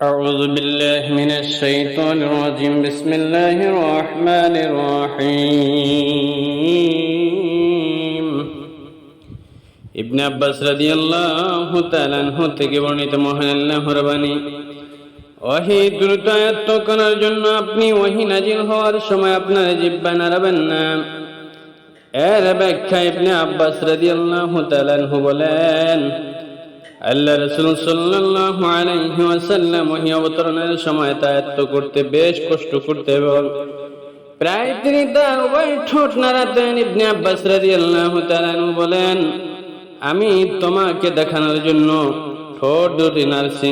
أعوذ بالله من الشيطان الرجيم بسم الله الرحمن الرحيم ইবনে আব্বাস রাদিয়াল্লাহু তাআলা আনহু থেকে বর্ণিত মহান আল্লাহর বাণী ওয়াহি দ্রুত আয়ত্ত করার জন্য আপনি ওয়াহি নাজিল হওয়ার সময় আপনার জিব্বা নাড়াবেন না এর ব্যাখ্যা ইবনে আব্বাস রাদিয়াল্লাহু তাআলা আনহু বলেন আল্লাহ রসুল সাল্লাল্লাহু আলাইহি ওয়াসাল্লাম ওহি অবতরণের সময় তায়াত্ত করতে, বেশ কষ্ট করতে এবং প্রায় তিনি তার উভয় ঠোঁট নাড়াতেন ইবনে আব্বাস রাদিয়াল্লাহু তাআলা আনহু বলেন, আমি তোমাকে দেখানোর জন্য ঠোঁট দুটি নাড়ছি।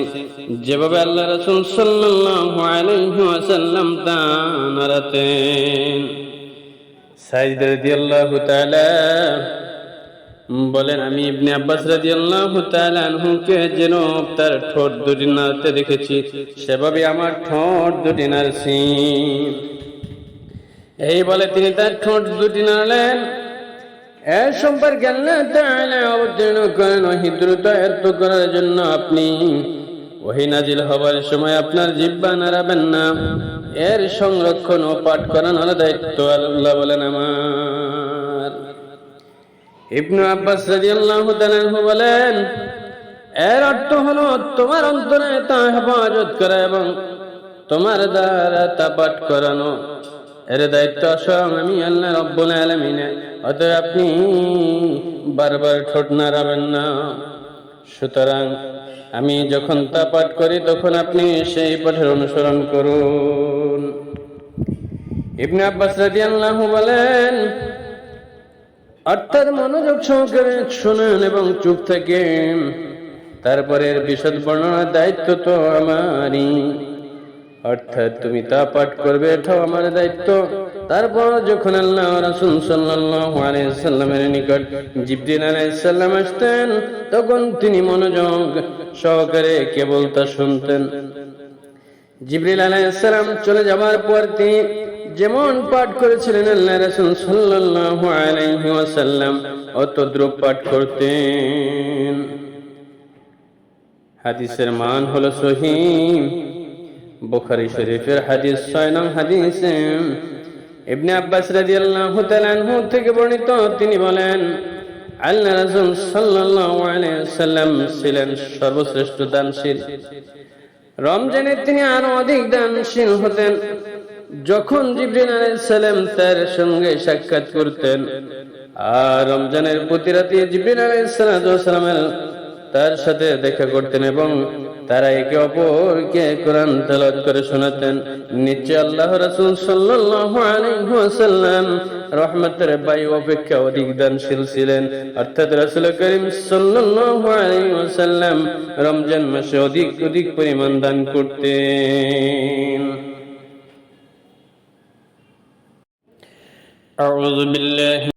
যেভাবে আল্লাহ রসুল সাল্লাল্লাহু আলাইহি ওয়াসাল্লাম তা নাড়াতেন। সাইদ রাদিয়াল্লাহু তাআলা বলেন, আমি ইবনে আব্বাস রাদিয়াল্লাহু তাআলা আনহুকে যেন তার ঠোঁট দুটি নাড়তে দেখেছি, সেভাবে আমার ঠোঁট দুটি নাড়ছি। এই বলে তিনি তার ঠোঁট দুটি নাড়লেন। এর সম্পর্কে আল্লাহ তাআলা অবতীর্ণ করেন দ্রুত এত করার জন্য আপনি ওহি নাজিল হবার সময় আপনার জিব্বা নাড়াবেন না। এর সংরক্ষণ ও পাঠ করানোর দায়িত্ব আল্লাহ বলেন আমার। ইবনু আব্বাস রাদিয়াল্লাহু তাআলা বলেন, এর অর্থ হলো তোমার অন্তরে তা হেফাজত করা এবং তোমার দ্বারা তা পাঠ করানো। এর দায়িত্ব স্বয়ং আমি আল্লাহ রব্বুল আলামিন। অতএব আপনি বারবার ঠোঁট নাড়াবেন না। সুতরাং আমি যখন তা পাঠ করি, তখন আপনি সেই পাঠের অনুসরণ করুন। ইবনে আব্বাস রাদিয়াল্লাহু বলেন অর্থাৎ মনোযোগ সহকারে শোনেন এবং চুপ থাকেন। তারপরে বিশদ বর্ণনার দায়িত্ব তো আমারই। অর্থাৎ তুমি তা পাঠ করবে, এটাও আমার দায়িত্ব। তারপর যখন আল্লাহ রাসূল সাল্লাল্লাহু আলাইহি নিকট জিবরিল আলাইহিস আসতেন, তখন তিনি মনোযোগ সহকারে কেবল তা শুনতেন। জিবরিল আলাইহিস সালাম চলে যাওয়ার পর তিনি যেমন পাঠ করেছিলেন আল্লাহ রাসূল সাল্লাল্লাহু আলাইহি ওয়াসাল্লাম অত দ্রুপ পাঠ করতেন। হাদিসের মান হলো সহিহ। বুখারী শরীফের হাদিস, ছয় নং হাদিস ইবনে আব্বাস রাদিয়াল্লাহু তাআলা আনহু থেকে বর্ণিত, তিনি বলেন, আল্লাহ রাসূল সাল্লাল্লাহু আলাইহি ওয়াসাল্লাম ছিলেন সর্বশ্রেষ্ঠ দানশীল। রমজানে তিনি আরও অধিক দানশীল হতেন। যখন জিবরিল আলাইহিসসালাম তার সঙ্গে সাক্ষাৎ করতেন, আর রমজানের প্রতি রাতে জিবরিল আলাইহিসসালামের তার সাথে দেখা করতেন এবং তারা একে অপরকে কোরআন তেলাওয়াত করে শোনাতেন। নিচে আল্লাহ রাসূল ওয়াসাল্লাম রহমতের বায়ু অপেক্ষা অধিক দানশীল ছিলেন। অর্থাৎ রাসূল করিম ওয়াসাল্লাম রমজান মাসে অধিক অধিক পরিমাণ দান করতেন। أعوذ بالله